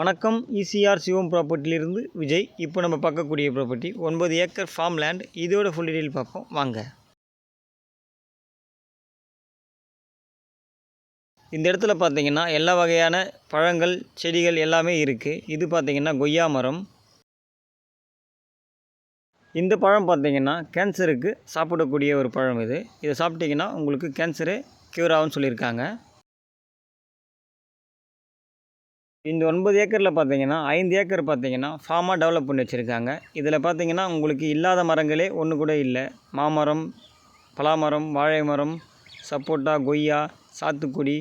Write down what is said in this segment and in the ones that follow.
வணக்கம். இசிஆர் சிவம் ப்ராப்பர்ட்டிலிருந்து விஜய். இப்போ நம்ம பார்க்கக்கூடிய ப்ராப்பர்ட்டி ஒன்பது ஏக்கர் ஃபார்ம் லேண்ட் இதோட ஃபுல் டீட்டெயில் பார்ப்போம். வாங்க. இந்த இடத்துல பார்த்தீங்கன்னா எல்லா வகையான பழங்கள் செடிகள் எல்லாமே இருக்குது இது பார்த்திங்கன்னா கொய்யா மரம். இந்த பழம் பார்த்திங்கன்னா கேன்சருக்கு சாப்பிடக்கூடிய ஒரு பழம் இது. இதை சாப்பிட்டிங்கன்னா உங்களுக்கு கேன்சரு க்யூர் ஆகும்னு சொல்லியிருக்காங்க. இந்த ஒன்பது ஏக்கரில் பார்த்தீங்கன்னா ஐந்து ஏக்கர் பார்த்தீங்கன்னா ஃபார்மாக டெவலப் பண்ணி வச்சுருக்காங்க. இதில் பார்த்தீங்கன்னா உங்களுக்கு இல்லாத மரங்களே ஒன்று கூட இல்லை. மாமரம் பலாமரம் வாழை மரம் சப்போட்டா கொய்யா சாத்துக்குடி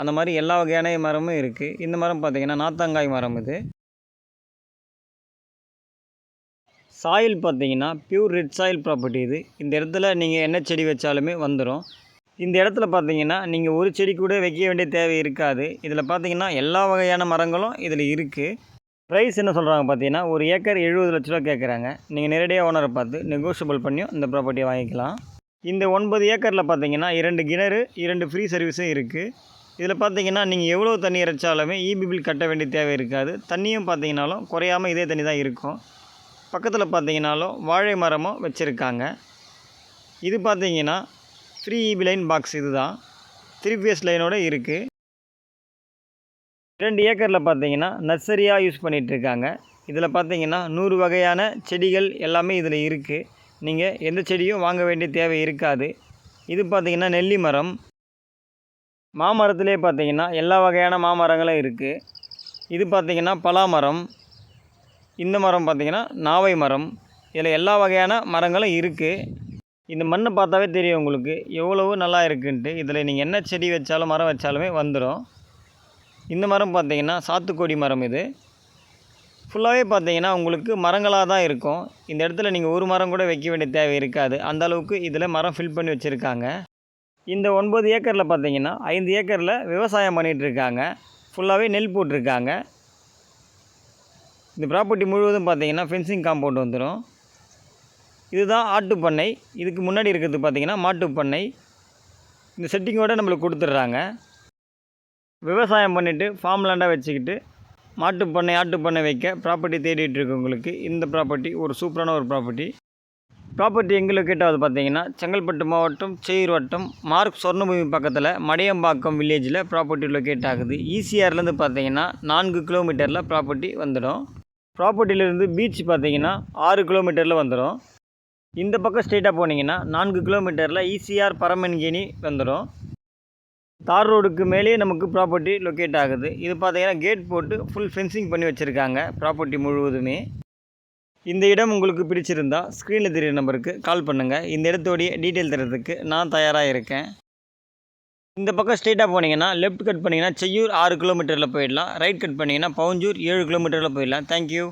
அந்த மாதிரி எல்லா வகையான மரமும் இருக்குது இந்த மரம் பார்த்தீங்கன்னா நாத்தங்காய் மரம் இது. சாயில் பார்த்தீங்கன்னா பியூர் ரெட் சாயில் ப்ராப்பர்ட்டி இது. இந்த இடத்துல நீங்கள் என்ன செடி வச்சாலுமே வந்துடும் இந்த இடத்துல பார்த்தீங்கன்னா நீங்கள் ஒரு செடி கூட வைக்க வேண்டிய தேவை இருக்காது. இதில் பார்த்தீங்கன்னா எல்லா வகையான மரங்களும் இதில் இருக்குது ப்ரைஸ் என்ன சொல்கிறாங்க பார்த்தீங்கன்னா ஒரு ஏக்கர் எழுபது லட்ச ரூபா கேட்குறாங்க நீங்கள் நேரடியாக ஓனரை பார்த்து நெகோஷியபிள் பண்ணியும் இந்த ப்ராப்பர்ட்டியை வாங்கிக்கலாம். இந்த ஒன்பது ஏக்கரில் பார்த்தீங்கன்னா இரண்டு கிணறு இரண்டு ஃப்ரீ சர்வீஸும் இருக்குது இதில் பார்த்தீங்கன்னா நீங்கள் எவ்வளோ தண்ணி இறைச்சாலுமே இபி பில் கட்ட வேண்டிய தேவை இருக்காது. தண்ணியும் பார்த்தீங்கனாலும் குறையாமல் இதே தண்ணி தான் இருக்கும். பக்கத்தில் பார்த்தீங்கன்னாலும் வாழை மரமும் வச்சுருக்காங்க. இது பார்த்தீங்கன்னா த்ரீ இபி லைன் பாக்ஸ் இது தான் த்ரீ பிஎஸ் லைனோடு இருக்குது ரெண்டு ஏக்கரில் பார்த்தீங்கன்னா நர்சரியாக யூஸ் பண்ணிகிட்ருக்காங்க இதில் பார்த்தீங்கன்னா நூறு வகையான செடிகள் எல்லாமே இதில் இருக்குது நீங்கள் எந்த செடியும் வாங்க வேண்டிய தேவை இருக்காது. இது பார்த்தீங்கன்னா நெல்லி மரம். மாமரத்திலே பார்த்தீங்கன்னா எல்லா வகையான மாமரங்களும் இருக்குது இது பார்த்தீங்கன்னா பலாமரம் இந்த மரம் பார்த்தீங்கன்னா நாவை மரம். இதில் எல்லா வகையான மரங்களும் இருக்குது இந்த மண்ணை பார்த்தாவே தெரியும் உங்களுக்கு. எவ்வளவு நல்லா இருக்குன்ட்டு. இதில் நீங்கள் என்ன செடி வச்சாலும் மரம் வச்சாலுமே வந்துடும் இந்த மரம் பார்த்தீங்கன்னா சாத்துக்கொடி மரம் இது. ஃபுல்லாகவே பார்த்தீங்கன்னா உங்களுக்கு மரங்களாக தான் இருக்கும். இந்த இடத்துல நீங்கள் ஒரு மரம் கூட வைக்க வேண்டிய தேவை இருக்காது. அந்த அளவுக்கு இதில் மரம் ஃபில் பண்ணி வச்சுருக்காங்க. இந்த ஒன்பது ஏக்கரில் பார்த்தீங்கன்னா ஐந்து ஏக்கரில் விவசாயம் பண்ணிகிட்ருக்காங்க ஃபுல்லாகவே நெல் போட்டிருக்காங்க. இந்த ப்ராப்பர்ட்டி முழுவதும் பார்த்தீங்கன்னா ஃபென்சிங் காம்பவுண்ட் வந்துடும் இதுதான் ஆட்டு பண்ணை. இதுக்கு முன்னாடி இருக்கிறது பார்த்திங்கன்னா மாட்டு பண்ணை. இந்த செட்டிங்கோட நம்மளுக்கு கொடுத்துட்றாங்க. விவசாயம் பண்ணிவிட்டு ஃபார்ம் லேண்டாக வச்சுக்கிட்டு மாட்டு பண்ணை ஆட்டு பண்ணை வைக்க ப்ராப்பர்ட்டி தேடிட்டு இருக்கவங்களுக்கு இந்த ப்ராப்பர்ட்டி ஒரு சூப்பரான ஒரு ப்ராப்பர்ட்டி ப்ராப்பர்ட்டி எங்கே லொக்கேட் ஆகுது பார்த்தீங்கன்னா செங்கல்பட்டு மாவட்டம் செய்யூர் வட்டம் மார்க் சொர்ணபூமி பக்கத்தில் மடையம்பாக்கம் வில்லேஜில் ப்ராப்பர்ட்டி லொக்கேட் ஆகுது. ஈசிஆர்லேருந்து பார்த்தீங்கன்னா நான்கு கிலோமீட்டரில் ப்ராப்பர்ட்டி வந்துடும். ப்ராப்பர்ட்டியிலேருந்து பீச் பார்த்தீங்கன்னா ஆறு கிலோமீட்டரில் வந்துடும். இந்த பக்கம் ஸ்ட்ரெயிட்டாக போனீங்கன்னா நான்கு கிலோமீட்டரில் ஈசிஆர் பரமன்கேணி வந்துடும் தார் ரோடுக்கு மேலேயே நமக்கு ப்ராப்பர்ட்டி லொக்கேட் ஆகுது. இது பார்த்தீங்கன்னா கேட் போட்டு ஃபுல் ஃபென்சிங் பண்ணி வச்சுருக்காங்க ப்ராப்பர்ட்டி முழுவதுமே. இந்த இடம் உங்களுக்கு பிடிச்சிருந்தா ஸ்க்ரீனில் தெரியுற நம்பருக்கு கால் பண்ணுங்கள் இந்த இடத்தோடைய டீட்டெயில் தரத்துக்கு நான் தயாராக இருக்கேன். இந்த பக்கம் ஸ்ட்ரெயிட்டாக போனீங்கன்னா லெஃப்ட் கட் பண்ணிங்கன்னா செய்யூர் ஆறு கிலோமீட்டரில் போயிடலாம். ரைட் கட் பண்ணிங்கன்னா பவுஞ்சூர் ஏழு கிலோமீட்டரில் போயிடலாம். தேங்க்யூ